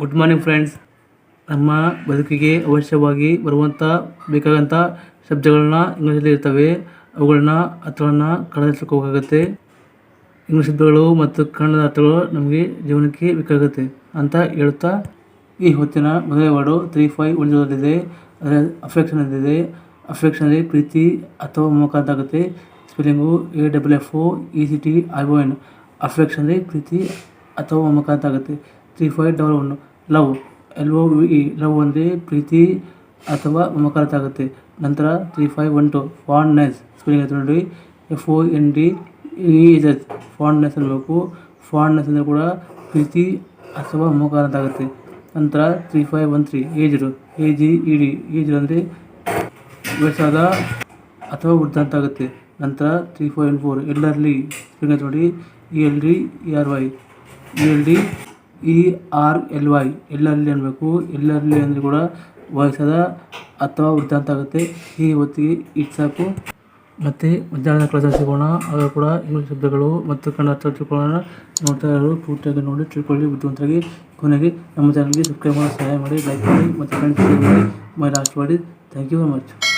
Good morning friends ನಮ್ಮ ಬದುಕಿಗೆ ಅವಶ್ಯವಾಗಿ ಬರುವಂಥ ಬೇಕಾದಂಥ ಶಬ್ದಗಳನ್ನ ಇಂಗ್ಲೀಷಲ್ಲಿ ಇರ್ತವೆ. ಅವುಗಳನ್ನ ಅರ್ಥಗಳನ್ನ ಕನ್ನಡಕ್ಕೆ ಇಂಗ್ಲೀಷ್ ಶಬ್ದಗಳು ಮತ್ತು ಕನ್ನಡದ ಅರ್ಥಗಳು ನಮಗೆ ಜೀವನಕ್ಕೆ ಬೇಕಾಗುತ್ತೆ ಅಂತ ಹೇಳುತ್ತಾ ಈ ಹೊತ್ತಿನ ಮದುವೆ ವಾರ್ಡು ತ್ರೀ ಫೈವ್ ಉಳಿದಲ್ಲಿದೆ ಅದರ ಅಫೆಕ್ಷನ್ ಇದೆ ಅಫೆಕ್ಷನ್ ಅಂದರೆ ಪ್ರೀತಿ ಅಥವಾ ಮಮಕ ಅಂತ ಆಗುತ್ತೆ. Spelling A W F O E C T I O N affection ಅಂದರೆ ಪ್ರೀತಿ ಅಥವಾ ಮಮಕ ಅಂತ ಆಗುತ್ತೆ. Three five double one love L O E love ಅಂದರೆ ಪ್ರೀತಿ ಅಥವಾ ಮಕರತ ಆಗುತ್ತೆ ನಂತರ three five one two fondness spelling ಆಯ್ತು ನೋಡಿ. F O N D E S S fondness ಅನ್ನಬೇಕು ಫಾಂಡ್ನೆಸ್ ಅಂದರೆ ಕೂಡ ಪ್ರೀತಿ ಅಥವಾ ಮಮಕಾರ ಅಂತ ಆಗುತ್ತೆ ನಂತರ three five one three aged A G E D aged ಅಂದರೆ ವಯಸ್ಸಾದ ಅಥವಾ ವೃದ್ಧ ಅಂತ ಆಗುತ್ತೆ ನಂತರ ತ್ರೀ ಫೈವ್ ಒನ್ ಫೋರ್ ಎಲ್ಲರ್ಲಿ ಸ್ಪೆಲ್ಲಿಂಗ್ ಆಯ್ತು ನೋಡಿ. E L D E R Y E L D E R, L, Y ಎಲ್ಲರಲ್ಲಿ ಅನ್ಬೇಕು. ಎಲ್ಲರಲ್ಲಿ ಅಂದರೆ ಕೂಡ ವಯಸ್ಸಾದ ಅಥವಾ ವೃದ್ಧ ಅಂತ ಆಗುತ್ತೆ. ಈ ಹೊತ್ತಿಗೆ ಇಟ್ ಸಾಕು. ಮತ್ತು ಮಧ್ಯಾಹ್ನದ ಕ್ಲಾಸಲ್ಲಿ ಸಿಗೋಣ ಆಗ ಕೂಡ ಇಂಗ್ಲೀಷ್ ಶಬ್ದಗಳು ಮತ್ತು ಕನ್ನಡ ಅರ್ಥ ತಿಳ್ಕೊಳ್ಳೋಣ ನೋಡ್ತಾ ಇರೋರು ಪೂರ್ತಿಯಾಗಿ ನೋಡಿ, ತಿಳ್ಕೊಳ್ಳಿ ಬುದ್ಧಿವಂತರಾಗಿ. ಕೊನೆಗೆ ನಮ್ಮ ಚಾನಲ್ಗೆ ಸಬ್ಸ್ಕ್ರೈಬ್ ಮಾಡಿ, ಸಹಾಯ ಮಾಡಿ ಲೈಕ್ ಮಾಡಿ ಮತ್ತು ಫ್ರೆಂಡ್ಸ್ ಮಾಡಿ. ಮೈ ಲಾಸ್ಟ್ ಮಾಡಿ ಥ್ಯಾಂಕ್ ಯು ವೆರಿ ಮಚ್